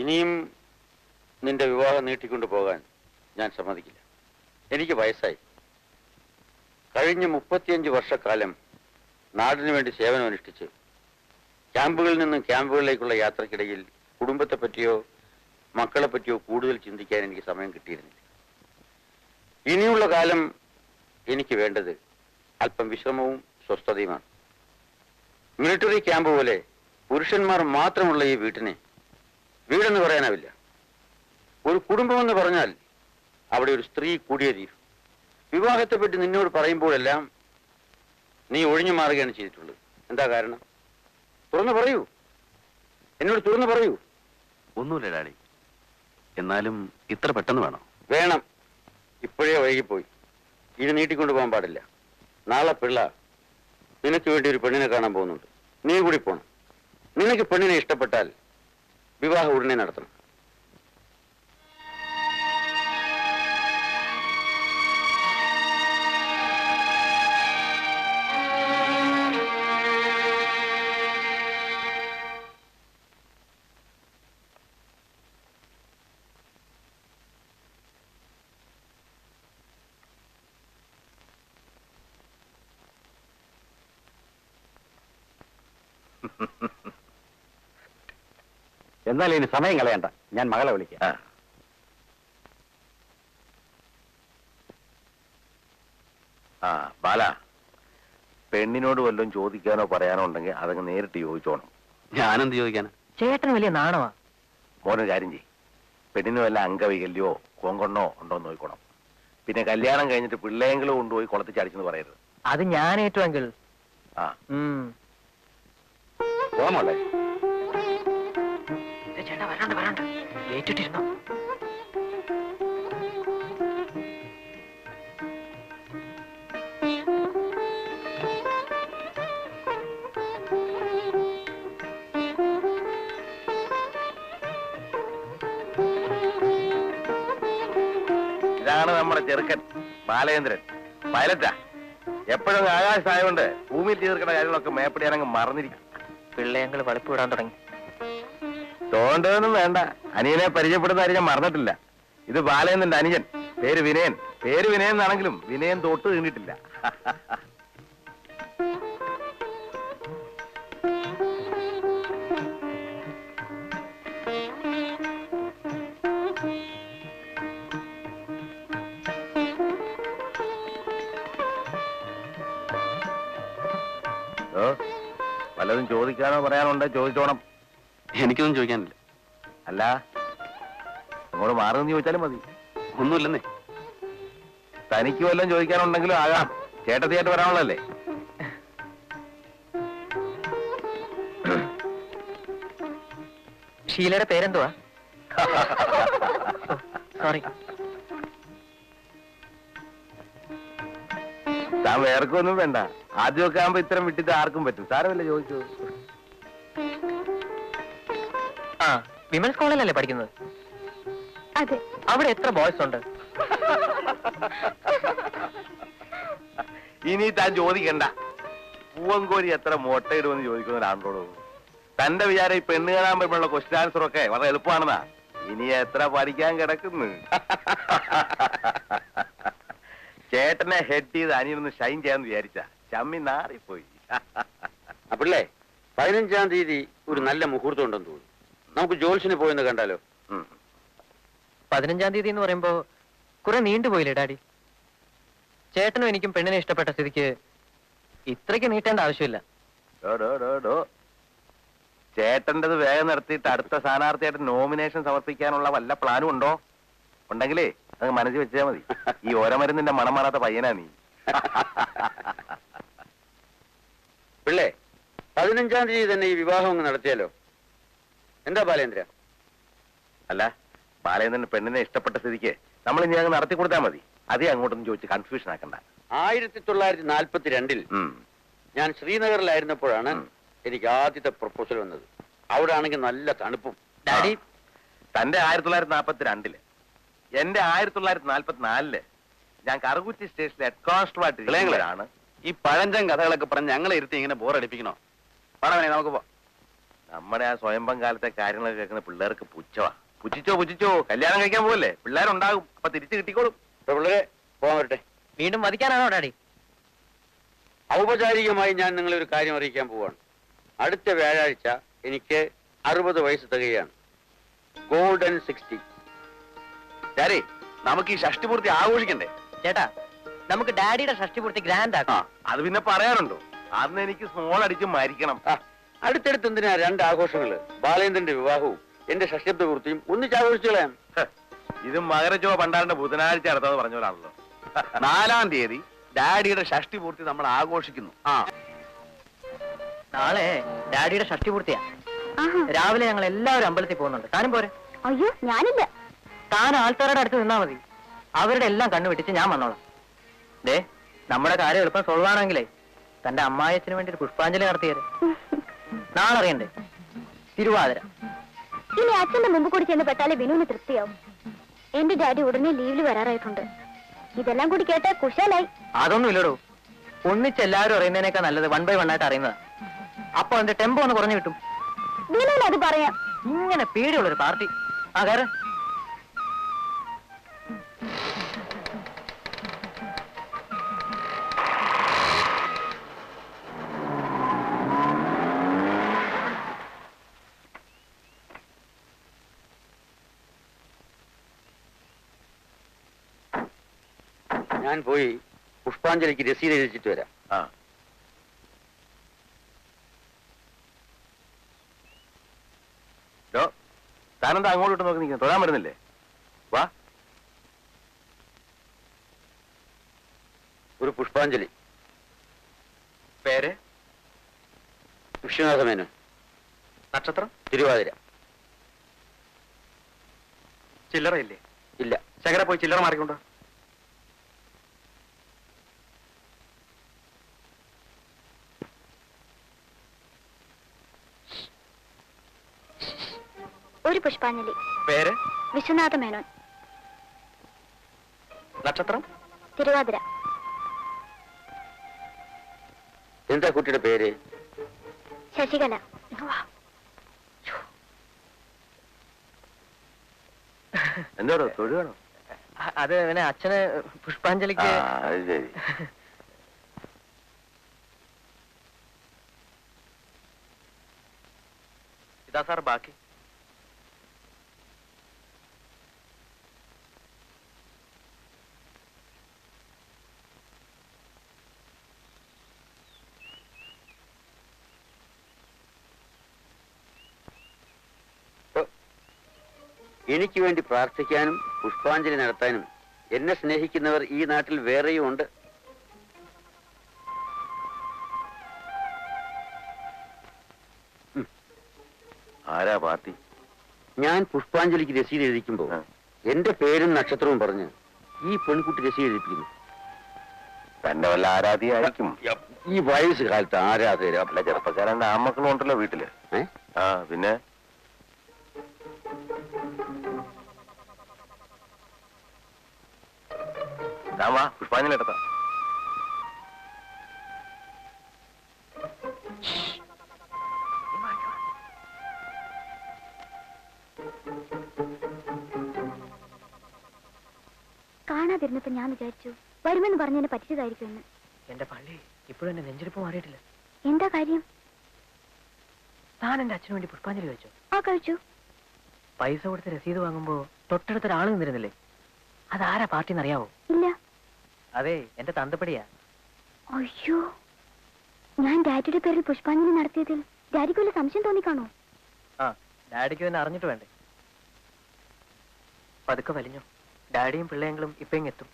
ഇനിയും നിന്റെ വിവാഹം നീട്ടിക്കൊണ്ടു പോകാൻ ഞാൻ സമ്മതിക്കില്ല. എനിക്ക് വയസ്സായി. കഴിഞ്ഞ മുപ്പത്തിയഞ്ച് വർഷക്കാലം നാടിനു വേണ്ടി സേവനം അനുഷ്ഠിച്ച് ക്യാമ്പുകളിൽ നിന്നും ക്യാമ്പുകളിലേക്കുള്ള യാത്രക്കിടയിൽ കുടുംബത്തെ പറ്റിയോ മക്കളെ പറ്റിയോ കൂടുതൽ ചിന്തിക്കാൻ എനിക്ക് സമയം കിട്ടിയിരുന്നില്ല. ഇനിയുള്ള കാലം എനിക്ക് വേണ്ടത് അല്പം വിശ്രമവും സ്വസ്ഥതയുമാണ്. മിലിറ്ററി ക്യാമ്പ് പോലെ പുരുഷന്മാർ മാത്രമുള്ള ഈ വീട്ടിനെ വീടെന്ന് പറയാനാവില്ല. ഒരു കുടുംബമെന്ന് പറഞ്ഞാൽ അവിടെ ഒരു സ്ത്രീ കൂടിയേ തീരും. വിവാഹത്തെ പറ്റി നിന്നോട് പറയുമ്പോഴെല്ലാം നീ ഒഴിഞ്ഞു മാറുകയാണ് ചെയ്തിട്ടുള്ളത്. എന്താ കാരണം? തുറന്നു പറയൂ. എന്നോട് തുറന്നു പറയൂ. ഒന്നുമില്ല ഡാഡി. എന്നാലും ഇത്ര പെട്ടെന്ന് വേണോ? വേണം. ഇപ്പോഴേ വൈകിപ്പോയി. ഇത് നീട്ടിക്കൊണ്ടു പോകാൻ പാടില്ല. നാളെ പിള്ള നിനക്ക് വേണ്ടി ഒരു പെണ്ണിനെ കാണാൻ പോകുന്നുണ്ട്. നീ കൂടി പോണം. നിനക്ക് പെണ്ണിനെ ഇഷ്ടപ്പെട്ടാൽ വിവാഹം ഉടനെ നടത്തണം. എന്നാൽ ഇനി സമയം കളയണ്ട. ഞാൻ മകളെ വിളിക്കാം. ആ. ബാല പെണ്ണിനോട് വല്ലതും ചോദിക്കാനോ പറയാനോ ഉണ്ടെങ്കിൽ അതങ്ങ് നേരിട്ട് ചോദിച്ചോണം. ഞാനെന്ത് ചോദിക്കാനാ? ചേട്ടന് വലിയ നാണവാ മോനൊരു കാര്യം ചെയ്യും. പെണ്ണിന് വല്ല അംഗവൈകല്യോ കോങ്കണ്ണോ ഉണ്ടോ എന്ന് നോക്കണം പിന്നെ കല്യാണം കഴിഞ്ഞിട്ട് പിള്ളേങ്കിലും കൊണ്ടുപോയി കുളത്തിൽ ചടിച്ചെന്ന് പറയരുത്. അത് ഞാൻ ഏറ്റവും ആ. പോകാമോളെ ചേട്ടാ വരണ്ട് വരണ്ട് ഏറ്റിട്ടിരുന്നോ? ഇതാണ് നമ്മുടെ ചെറുക്കൻ ബാലചന്ദ്രൻ പൈലറ്റാ. എപ്പോഴും ആകാശമായതുകൊണ്ട് ഭൂമിയിൽ തീർക്കുന്ന കാര്യങ്ങളൊക്കെ മേപ്പടിയാനങ്ങ് മറന്നിരിക്കും. പിള്ളേങ്ങൾ വളപ്പ് വിടാൻ തുടങ്ങി. തോണ്ടതൊന്നും വേണ്ട. അനിയനെ പരിചയപ്പെടുന്ന കാര്യം ഞാൻ മറന്നിട്ടില്ല. ഇത് ബാലയെന്നുണ്ട് അനിയൻ പേര് വിനയൻ. പേര് വിനയൻ എന്നാണെങ്കിലും വിനയൻ തൊട്ട് തീണ്ടിട്ടില്ല ഓ, വല്ലതും ചോദിക്കാനോ പറയാനോ ഉണ്ടോ? ചോദിച്ചോണം. എനിക്കൊന്നും ചോദിക്കാനില്ല. അല്ല അങ്ങോട്ട് മാറുമെന്ന് ചോദിച്ചാലും മതി. ഒന്നുമില്ലെന്നേ. തനിക്ക് വല്ലതും ചോദിക്കാനുണ്ടെങ്കിലും ആകാം. ചേട്ടത്തിയായിട്ട് വരാനുള്ളല്ലേ ഷീലയുടെ പേരെന്തുവാ? സോറി താൻ വേർക്കൊന്നും വേണ്ട. ആദ്യമൊക്കെ ആകുമ്പോ ഇത്തരം വിട്ടിട്ട് ആർക്കും പറ്റും. സാരമല്ലേ ചോദിച്ചു വിമൻസ് കോളേജിലല്ലേ പഠിക്കുന്നത്? അതെ. അവിടെ എത്ര ബോയ്സ് ഉണ്ട്? ഇനി താൻ ചോദിക്കണ്ട. പൂവങ്കോരി എത്ര മുട്ടയിടുമെന്ന് ചോദിക്കുന്ന ഒരാളോട്. തന്റെ വിചാരം ഈ പെണ്ണ് കാണാൻ പറ്റുള്ള ക്വസ്റ്റ്യൻ ആൻസർ ഒക്കെ വളരെ എളുപ്പമാണെന്നാ. ഇനി എത്ര പഠിക്കാൻ കിടക്കുന്നു? ചേട്ടനെ ഹെഡ് ചെയ്ത് അനിയൊന്ന് ഷൈൻ ചെയ്യാന്ന് വിചാരിച്ച. ചമ്മി നാറിപ്പോയി. അപ്പിള്ളേ പതിനഞ്ചാം തീയതി ഒരു നല്ല മുഹൂർത്തം ഉണ്ടെന്ന് തോന്നുന്നു. നമുക്ക് ജോൽസിന് പോയെന്ന് കണ്ടാലോ. പതിനഞ്ചാം തീയതി എന്ന് പറയുമ്പോ കുറെ നീണ്ടുപോയില്ലേ ഡാഡി? ചേട്ടനും എനിക്കും പെണ്ണിനെ ഇഷ്ടപ്പെട്ട സ്ഥിതിക്ക് ഇത്രയ്ക്ക് നീട്ടേണ്ട ആവശ്യമില്ല. ഡോ. വേഗം നിർത്തിയിട്ട് അടുത്ത സ്ഥാനാർത്ഥിയായിട്ട് നോമിനേഷൻ സമർപ്പിക്കാനുള്ള വല്ല പ്ലാനും ഉണ്ടോ? ഉണ്ടെങ്കിലേ അത് മനസ്സിൽ വെച്ചാൽ മതി. ഈ ഓരമരുന്നിന്റെ മണം മാറാത്ത പയ്യനാ നീ. പിള്ളേ പതിനഞ്ചാം തീയതി തന്നെ ഈ വിവാഹം അങ്ങ് നടത്തിയാലോ? എന്താ ബാലേന്ദ്ര അല്ല ബാലേന്ദ്രൻ പെണ്ണിനെ ഇഷ്ടപ്പെട്ട സ്ഥിതിക്ക് നമ്മൾ ഇനി അങ്ങ് നടത്തി കൊടുത്താൽ മതി. അതേ അങ്ങോട്ടൊന്നും ചോദിച്ച് കൺഫ്യൂഷൻ ആക്കണ്ട. ആയിരത്തി തൊള്ളായിരത്തി നാൽപ്പത്തി രണ്ടിൽ. ഞാൻ ശ്രീനഗറിലായിരുന്നപ്പോഴാണ് എനിക്ക് ആദ്യത്തെ പ്രപ്പോസൽ വന്നത്. അവിടെ ആണെങ്കിൽ നല്ല തണുപ്പും. ഡാഡി? തന്റെ ആയിരത്തി തൊള്ളായിരത്തി നാൽപ്പത്തി രണ്ടിൽ എന്റെ ആയിരത്തി തൊള്ളായിരത്തി നാൽപ്പത്തി നാലിൽ ഞാൻ കറുകുറ്റി സ്റ്റേഷനിൽ ഹെഡ് കോൺസ്റ്റബിൾ ആയിട്ട് ഈ പഴഞ്ചൻ കഥകളൊക്കെ പറഞ്ഞ് ഞങ്ങളെ ഇരുത്തി ഇങ്ങനെ ബോറടിപ്പിക്കണോ പറഞ്ഞേ നമുക്ക് പോ നമ്മുടെ ആ സ്വയംഭം കാലത്തെ കാര്യങ്ങളൊക്കെ കേൾക്കുന്ന പിള്ളേർക്ക് പുച്ഛവാ. പുച്ഛിച്ചോ പുച്ഛിച്ചോ. കല്യാണം കഴിക്കാൻ പോകല്ലേ പിള്ളേരുണ്ടാകും. അപ്പൊ തിരിച്ചു കിട്ടിക്കോളും. പിള്ളേരെ പോകാൻ വരട്ടെ. വീണ്ടും വധിക്കാനാണോ ഡാഡി? ഔപചാരികമായി ഞാൻ നിങ്ങളെ ഒരു കാര്യം അറിയിക്കാൻ പോവാണ്. അടുത്ത വ്യാഴാഴ്ച എനിക്ക് അറുപത് വയസ്സ് തികയാണ്. ഗോൾഡൻ സിക്സ്റ്റി ഡാഡി നമുക്ക് ഈ ഷഷ്ടിപൂർത്തി ആഘോഷിക്കണ്ടേ? ചേട്ടാ നമുക്ക് ഡാഡിയുടെ ഷഷ്ടിപൂർത്തി ഗ്രാൻഡ് ആ ആക്കാം. അത് പിന്നെ പറയാറുണ്ടോ? അന്ന് എനിക്ക് സ്മോൾ അടിച്ച് മരിക്കണം. ആ അടുത്തടുത്ത് എന്തിനാ രണ്ട് ആഘോഷങ്ങൾ? ബാലേന്ദ്രന്റെ വിവാഹവും എന്റെ ഷഷ്ടിബ്ദ പൂർത്തിയും ഒന്നിച്ച് ആഘോഷിച്ചോളാം ഇത് മകരജോ പണ്ടാറിന്റെ ബുധനാഴ്ച അടുത്തത് പറഞ്ഞ പോലാണല്ലോ നാലാം തീയതി ഡാഡിയുടെ ഷഷ്ടി പൂർത്തി നമ്മൾ ആഘോഷിക്കുന്നു. ആ. നാളെ ഡാഡിയുടെ ഷഷ്ടി പൂർത്തിയാ. രാവിലെ ഞങ്ങൾ എല്ലാവരും അമ്പലത്തിൽ പോകുന്നുണ്ട്. താനും പോരെ? അയ്യോ ഞാനില്ല. താൻ ആൾക്കാരുടെ അടുത്ത് നിന്നാ മതി. അവരുടെ എല്ലാം കണ്ണു വെട്ടിച്ച് ഞാൻ വന്നോളാം. ദേ നമ്മുടെ കാര്യം എളുപ്പം സോൾവ് ആണെങ്കിലേ തന്റെ അമ്മായച്ചന് വേണ്ടി ഒരു പുഷ്പാഞ്ജലി നടത്തിയത് നാളെ അറിയണ്ടേ തിരുവാതിര. ഇനി അച്ഛന്റെ മുമ്പ് കൂടി ചെന്ന് പെട്ടാലേ ബിനുവിന് തൃപ്തിയാവും. എന്റെ ഡാഡി ഉടനെ ലീവിൽ വരാറായിട്ടുണ്ട്. ഇതെല്ലാം കൂടി കേട്ടാ കുശാലായി. അതൊന്നും ഇല്ലടോ. ഒന്നിച്ച് എല്ലാവരും അറിയുന്നതിനേക്കാൾ നല്ലത് വൺ ബൈ വൺ ആയിട്ട് അറിയുന്നതാ. അപ്പൊ അതിന്റെ ടെമ്പോ ഒന്ന് കുറഞ്ഞു കിട്ടും. ബിനുവിന് അത് പറയാം. ഇങ്ങനെ പേടിയുള്ളൊരു പാർട്ടി. ആ കയറ്. ഞാൻ പോയി പുഷ്പാഞ്ജലിക്ക് രസീത് എഴുതിച്ചിട്ട് വരാം. ആ. ഡോ, താനെന്താ അങ്ങോട്ട് നോക്കി നിൽക്കുന്നു? തൊഴാൻ വരുന്നില്ലേ? വാ. ഒരു പുഷ്പാഞ്ജലി. പേര്? വിശ്വനാഥ മേനോൻ നക്ഷത്രം? തിരുവാതിര. ചില്ലറയില്ലേ? ഇല്ല. ശകര പോയി ചില്ലറ മാറിക്കൊണ്ടോ? ഒരു പുഷ്പാഞ്ജലി. പേര്? വിശ്വനാഥ മേനോൻ നക്ഷത്രം? തിരുവാതിര. എന്താ കുട്ടിയുടെ പേര്? ശശികല. എന്തോടോ തൊഴുകണോ അത് പിന്നെ അച്ഛന് പുഷ്പാഞ്ജലിക്ക് അത് ശരി. ഇതാ സാർ ബാക്കി. എനിക്ക് വേണ്ടി പ്രാർത്ഥിക്കാനും പുഷ്പാഞ്ജലി നടത്താനും എന്നെ സ്നേഹിക്കുന്നവർ ഈ നാട്ടിൽ വേറെയും ഉണ്ട്. ആരാ പാർട്ടി? ഞാൻ പുഷ്പാഞ്ജലിക്ക് രസീത് എഴുതിക്കുമ്പോ. എന്റെ പേരും നക്ഷത്രവും പറഞ്ഞ് ഈ പെൺകുട്ടി രസീത് എഴുതിപ്പിക്കുന്നു. തന്നെ വല്ല ആരാധിയായിരിക്കും ഈ വയസ്സ് കാലത്ത് ആരാധകരാ? അല്ല ചെറുപ്പക്കാരന്റെ ആമക്കളും ഉണ്ടല്ലോ വീട്ടിൽ. ആ പിന്നെ? ഞാൻ വാ പുഷ്പാഞ്ജലി എടുത്ത. കാണാതിരുന്നപ്പോ ഞാൻ വിചാരിച്ചു വരുമെന്ന് പറഞ്ഞതിനെ പറ്റിച്ചതായിരിക്കും എന്ന് എന്റെ പള്ളി ഇപ്പോഴും എന്റെ നെഞ്ചെടുപ്പ് മാറിയിട്ടില്ല. എന്താ കാര്യം? താൻ എന്റെ അച്ഛനു വേണ്ടി പുഷ്പാഞ്ജലി വെച്ചു ആ കഴിച്ചു. പൈസ കൊടുത്ത് രസീത് വാങ്ങുമ്പോ തൊട്ടടുത്ത ഒരാൾ നിന്നിരുന്നില്ലേ? അതാരാ പാർട്ടി എന്നറിയാവോ ഇല്ല. അതെ എന്റെ തന്തപ്പടിയാ. അയ്യോ ഞാൻ ഡാഡിയുടെ പേരിൽ പുഷ്പാഞ്ജലി നടത്തിയതിൽ ഡാഡിക്ക് വല്ല സംശയം തോന്നിക്കാണോ? ആ ഡാഡിക്ക് തന്നെ അറിഞ്ഞിട്ട് വേണ്ടേ? പതുക്കെ വലിഞ്ഞു. ഡാഡിയും പിള്ളേങ്ങളും ഇപ്പൊ എത്തും.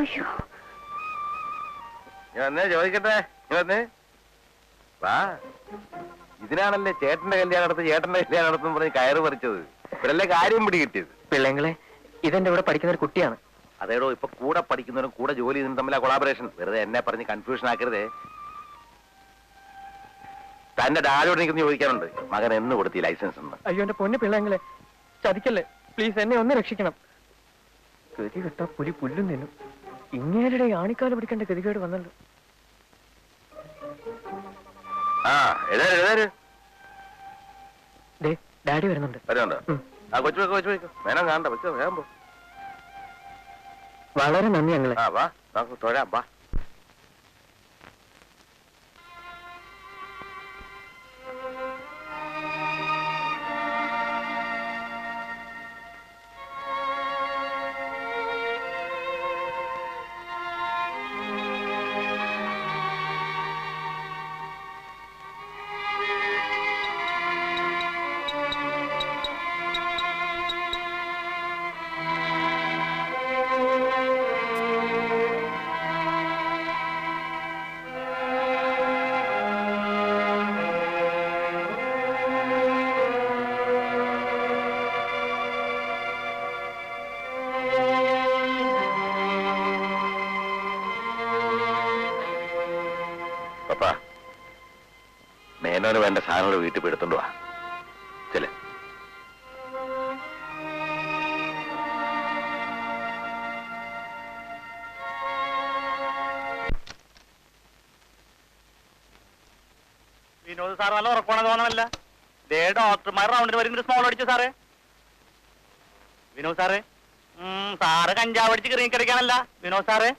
അയ്യോ. ഞാൻ ചോദിക്കട്ടെ? വാ. ഇതിനാണല്ലേ ചേട്ടന്റെ കല്യാണം നടത്തി ചേട്ടന്റെ കല്യാണം നടത്തും പറഞ്ഞ് കയറ് പറിച്ചത്. ഇവരല്ലേ കാര്യം പിടികിട്ടിയത്? പിള്ളേങ്ങളെ ഇതെന്റെ ഇവിടെ പഠിക്കുന്ന ഒരു കുട്ടിയാണ്. അതേടോ ഇപ്പൊ കൂടെ പഠിക്കുന്നവരും കൂടെ ജോലി ചെയ്യുന്നതും തമ്മിലാ കൊളാബറേഷൻ വെറുതെ എന്നെ പറഞ്ഞ് കൺഫ്യൂഷൻ ആക്കരുതേ. തന്റെ ഡാലോട് എനിക്കൊന്ന് ചോദിക്കാനുണ്ട്. മകൻ എന്ന് കൊടുത്തി ലൈസൻസ് എന്ന്. അയ്യോ എന്റെ പൊന്നു പിള്ളേങ്ങളെ ചതിക്കല്ലേ? പ്ലീസ് എന്നെ ഒന്ന് രക്ഷിക്കണം. ഗതി കെട്ടാ പുലി പുല്ലും നിന്നും ഇങ്ങേരുടെ ആണിക്കാൽ പിടിക്കേണ്ട ഗതികേട് വന്നല്ലോ. ആ എഴുതാര് എഴുതാര് ദേ ഡാഡി വരുന്നുണ്ട്. വരുന്നുണ്ടോ? ഉം. ആ കൊച്ചു വെക്കോ കൊച്ചു വെക്കോ വേണം കാണണ്ട വെച്ചോ വേഗം പോ. വളരെ നന്ദി ഞങ്ങളെ ആ വാ നമുക്ക് തൊഴാം വാ. സാധനങ്ങൾ വീട്ടിൽ പോയി എടുത്തോണ്ട് വാ. ചെല. വിനോദ് സാർ നല്ല ഉറപ്പാണ് തോന്നണമല്ല. ദേ ഡോക്ടർമാർ റൗണ്ടിന് വരുന്നൊരു സ്മോൾ അടിച്ചു സാറേ. വിനോദ് സാറേ. സാറ് കഞ്ചാവ് അടിച്ച് വിനോദ് സാറേ.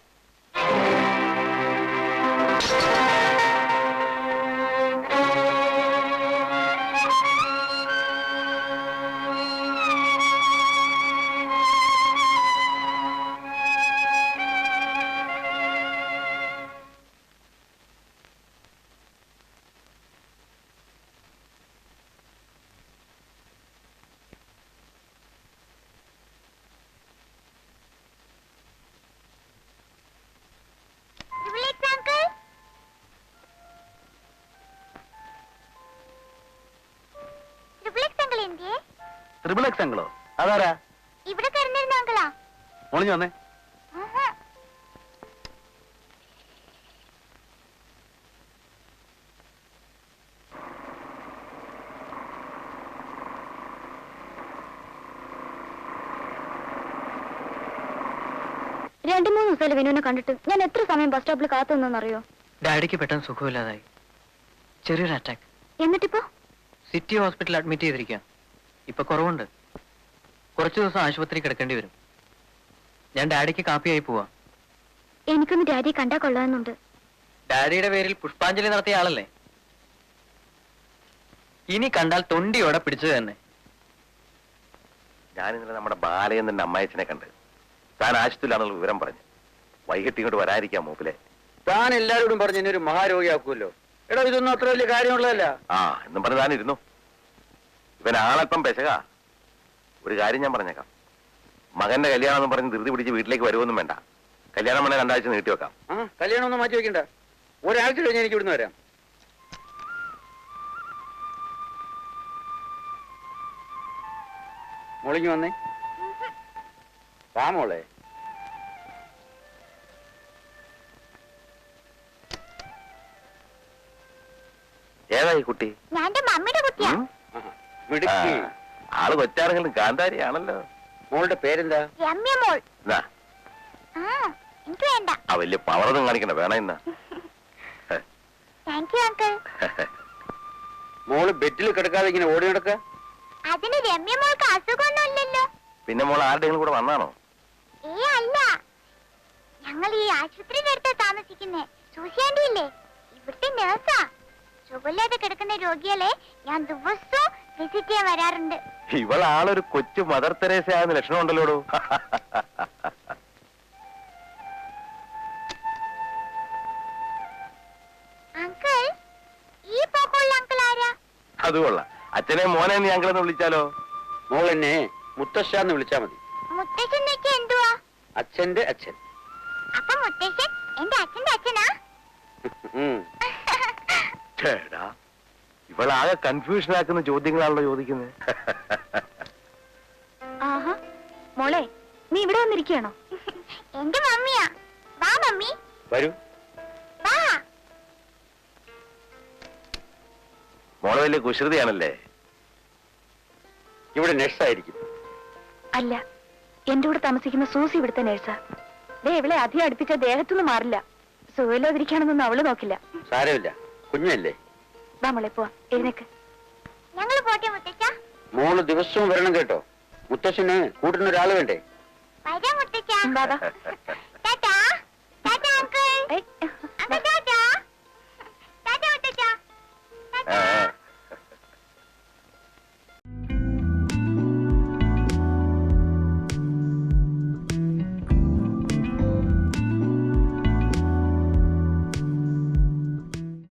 ട്രിപ്പിൾ എക്സ് അങ്കിളോ അതാരാ? ഇവിടെ കിടന്നിരുന്ന അങ്കിളാ. ഒളിഞ്ഞു വന്നേ. രണ്ടു മൂന്ന് ദിവസമല്ലേ വിനുവിനെ കണ്ടിട്ട്. ഞാൻ എത്ര സമയം ബസ് സ്റ്റോപ്പിൽ കാത്തു നിന്നറിയോ ഡാഡിക്ക് പെട്ടെന്ന് സുഖമില്ലാതായി. ചെറിയൊരു അറ്റാക്ക് എന്നിട്ടിപ്പോ? സിറ്റി ഹോസ്പിറ്റലിൽ അഡ്മിറ്റ് ചെയ്തിരിക്കുക ഇപ്പൊ കുറവുണ്ട്. കുറച്ചു ദിവസം ആശുപത്രി കിടക്കേണ്ടി വരും. ഞാൻ ഡാഡിക്ക് കാപ്പിയായി പോവാ. എനിക്കൊന്ന് ഡാഡി കണ്ടാ കൊള്ളാമെന്നുണ്ട്. ഡാഡിയുടെ പേരിൽ പുഷ്പാഞ്ജലി നടത്തിയ ആളല്ലേ? ഇനി കണ്ടാൽ തൊണ്ടിയോടെ പിടിച്ചു തന്നെ. ഞാൻ ഇന്നലെ നമ്മുടെ ബാലയെന്നെ അമ്മായച്ചനെ കണ്ട് താൻ ആശുപത്രിയിലാണെന്നുള്ള വിവരം പറഞ്ഞു വൈകിട്ട് ഇങ്ങോട്ട് വരാതിരിക്കാം മൂപ്പിലെ. താൻ എല്ലാരോടും പറഞ്ഞു എന്നെ ഒരു മഹാരോഗിയാക്കുമല്ലോ. എടാ ഇതൊന്നും അത്ര വലിയ കാര്യമുള്ളതല്ല. ആ എന്നും പറഞ്ഞു താൻ ഇരുന്നു. ഇവൻ ആളല്പം പെശക. ഒരു കാര്യം ഞാൻ പറഞ്ഞേക്കാം. മകന്റെ കല്യാണം എന്ന് പറഞ്ഞ് ധൃതി പിടിച്ച് വീട്ടിലേക്ക് വരുമൊന്നും വേണ്ട. കല്യാണം വേണേ രണ്ടാഴ്ച നീട്ടി വെക്കാം. ആ കല്യാണം ഒന്നും മാറ്റി വെക്കണ്ട. ഒരാഴ്ച കഴിഞ്ഞ് എനിക്ക് ഇവിടുന്ന് വരാം. മോളിങ് വന്നേ. വാ മോളെ. ഏതാ കുട്ടി? ഞാൻ മമ്മിയുടെ കുട്ടിയാ. ഉം? മിടുക്കി ആൾ കൊച്ചാണെങ്കിലും കാന്താരിയാണല്ലോ. മോളുടെ പേരെന്താ? രമ്യ മോൾ. എന്നാ ആ എനിക്ക് വേണ്ട. ആ വലിയ പവറൊന്നും കാണിക്കണ്ട വേണ ഇന്ന. താങ്ക് യു അങ്കിൾ മോൾ ബെഡിൽ കിടക്കാതെ ഇങ്ങനെ ഓടി നടക്ക? അതിന് രമ്യ മോൾക്ക് അസുഖമൊന്നുമില്ലല്ലോ. പിന്നെ മോൾ ആരുടെയും കൂടെ വന്നാണോ? ഏ അല്ല. ഞങ്ങൾ ഈ ആശുപത്രിയുടെ അടുത്താ താമസിക്കുന്നേ. സൂസിയാണ്ടി ഇല്ലേ ഇവിടുത്തെ നേഴ്സാ സുഖമില്ലാതെ കിടക്കുന്ന രോഗികളെ ഞാൻ ദിവസവും വിസിറ്റ് ചെയ്യാൻ വരാറുണ്ട്. ഇവളാളൊരു കൊച്ചു മദർ തെരേസ ആയെന്ന് ലക്ഷണം ഉണ്ടല്ലോടോ അങ്കിൾ ഈ പോക്കുള്ള അങ്കിൾ ആരാ? അത് കൊള്ളാം. അച്ഛനെ മോനെ നീ അങ്കിളെന്ന് വിളിച്ചാലോ? മോൾ എന്നെ മുത്തശ്ശാന്ന് വിളിച്ചാ മതി. മുത്തശ്ശൻ എന്ന് എന്തുവാ? അച്ഛന്റെ അച്ഛൻ. അപ്പൊ മുത്തശ്ശൻ എന്റെ അച്ഛന്റെ അച്ഛനാ? ഉം. ചേടാ ഇവളാകെ കൺഫ്യൂഷൻ ആക്കുന്ന ചോദ്യങ്ങളാണല്ലോ ചോദിക്കുന്നത് ആഹാ മോളെ നീ ഇവിടെ വന്നിരിക്കണോ എന്റെ മമ്മിയാ. വാ മമ്മി. വരൂ. വാ. മോളെ വലിയ കുശൃതിയാണല്ലേ ഇവിടെ നഴ്സായിരിക്കും. അല്ല എന്റെ കൂടെ താമസിക്കുന്ന സൂസി ഇവിടുത്തെ നേഴ്സാ. ദേ ഇവളെ അധികം അടുപ്പിച്ച ദേഹത്തുനിന്ന് മാറില്ല. സുഖമില്ലാതിരിക്കാണെന്നൊന്നും അവൾ നോക്കില്ല. സാരമില്ല. കുഞ്ഞല്ലേ? നമ്മളെ പോവാ. എഴുന്നേക്ക്. ഞങ്ങൾ പോട്ടെ മുത്തച്ഛ. മോൾ ദിവസവും വരണം കേട്ടോ. മുത്തശ്ശന് കൂട്ടിന് ഒരാൾ വേണ്ടേ? വരാം മുത്തച്ഛ. ടാറ്റാ. Tata uncle.